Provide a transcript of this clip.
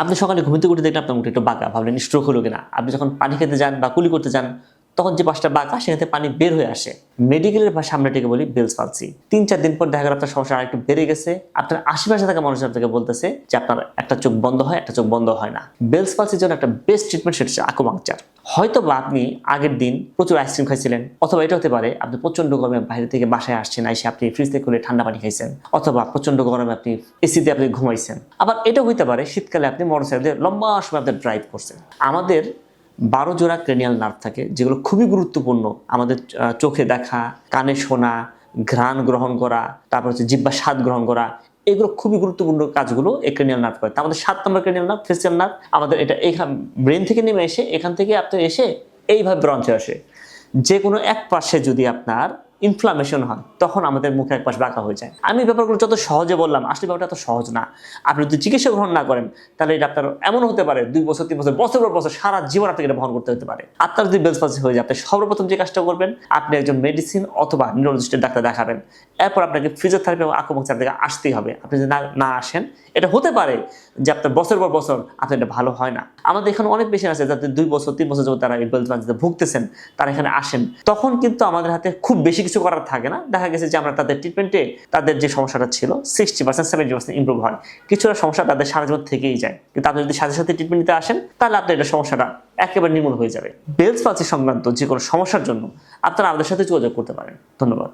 আপনি সকালে ঘুমিতে উঠে দেখলেন আপনার মুখটা একটু বাঁকা, ভাবলেন স্ট্রোক হলো কিনা। আপনি যখন পানি খেতে যান বা কুলি করতে যান, তখন যে পাঁচটা বাঁকা, সেখান থেকে পানি বের হয়ে আসে। মেডিকেলের ভাষা আমরা এটাকে বলি বেলস পালসি তিন চার দিন পর দেখা গেল আপনার সমস্যা আরেকটু বেড়ে গেছে। আপনার আশেপাশে থাকা মানুষ আপনাকে বলতেছে যে আপনার একটা চোখ বন্ধ হয়, একটা চোখ বন্ধ হয় না। বেলস পালসির জন্য একটা বেস্ট ট্রিটমেন্ট সেটা হচ্ছে আকুপাংচার হয়তো বা আপনি আগের দিন প্রচুর আইসক্রিম খাইছিলেন, অথবা এটা হতে পারে আপনি প্রচণ্ড গরমে বাইরে থেকে বাসায় আসছেন এসে আপনি ফ্রিজ থেকে খুলে ঠান্ডা পানি খাইছেন, অথবা প্রচণ্ড গরমে আপনি এসিতে আপনি ঘুমাইছেন। আবার এটা হইতে পারে শীতকালে আপনি মোটরসাইকেলে লম্বা সময় আপনি ড্রাইভ করছেন। আমাদের বারো জোড়া ক্রেনিয়াল নার্ভ থাকে, যেগুলো খুবই গুরুত্বপূর্ণ। আমাদের চোখে দেখা, কানে শোনা, ঘ্রাণ গ্রহণ করা, তারপর হচ্ছে জিব্বা স্বাদ গ্রহণ করা এগুলো খুবই গুরুত্বপূর্ণ কাজগুলো এই ক্রেনিয়াল নার্ভ করে। আমাদের সাত নম্বর ক্রেনিয়াল নার্ভ ফেসিয়াল নার্ভ আমাদের এটা এখান ব্রেন থেকে নেমে এসে, এখান থেকে আপনি এসে এইভাবে ব্রঞ্চে আসে। যে কোনো এক পাশে যদি আপনার ইনফ্লামেশন হয়, তখন আমাদের মুখে এক পাশ বাঁকা হয়ে যায়। আমি ব্যাপারগুলো যত সহজে বললাম, আসলে ব্যাপারটা এত সহজ না। আপনি যদি চিকিৎসা গ্রহণ না করেন, তাহলে এটা আপনার এমন হতে পারে, দুই বছর, তিন বছর বছর পর বছর সারা জীবন আপনাকে এটা বহন করতে হতে পারে। আপনার যদি বেলস পালসি হয়ে যায়, আপনি সর্বপ্রথম যে কাজটা করবেন, আপনি একজন মেডিসিন অথবা নিউরোলজিস্টের ডাক্তার দেখাবেন। এরপর আপনাকে ফিজিওথেরাপি এবং আকুপাংচার থেকে আসতেই হবে। আপনি যদি না না আসেন, এটা হতে পারে যে আপনার বছর পর বছর আপনার এটা ভালো হয় না। আমাদের এখানে অনেক পেশেন্ট আছে যাদের দুই বছর, তিন বছর যাবত তারা এই বেলস পালসিতে ভুগতেছেন, তারা এখানে আসেন। তখন কিন্তু আমাদের হাতে খুব বেশি কিছু করার থাকে না। দেখা গেছে যে আমরা তাদের ট্রিটমেন্টে তাদের যে সমস্যাটা ছিল sixty percent seventy percent improve হয়। কিছুটা সমস্যা তাদের সারা জীবন থেকেই যায়। কিন্তু আপনি যদি সাথে সাথে ট্রিটমেন্ট নিতে আসেন, তাহলে আপনার এটা সমস্যাটা একেবারে নির্মূল হয়ে যাবে। বেলস পালসি সংক্রান্ত যে কোনো সমস্যার জন্য আপনারা আমাদের সাথে যোগাযোগ করতে পারেন। ধন্যবাদ।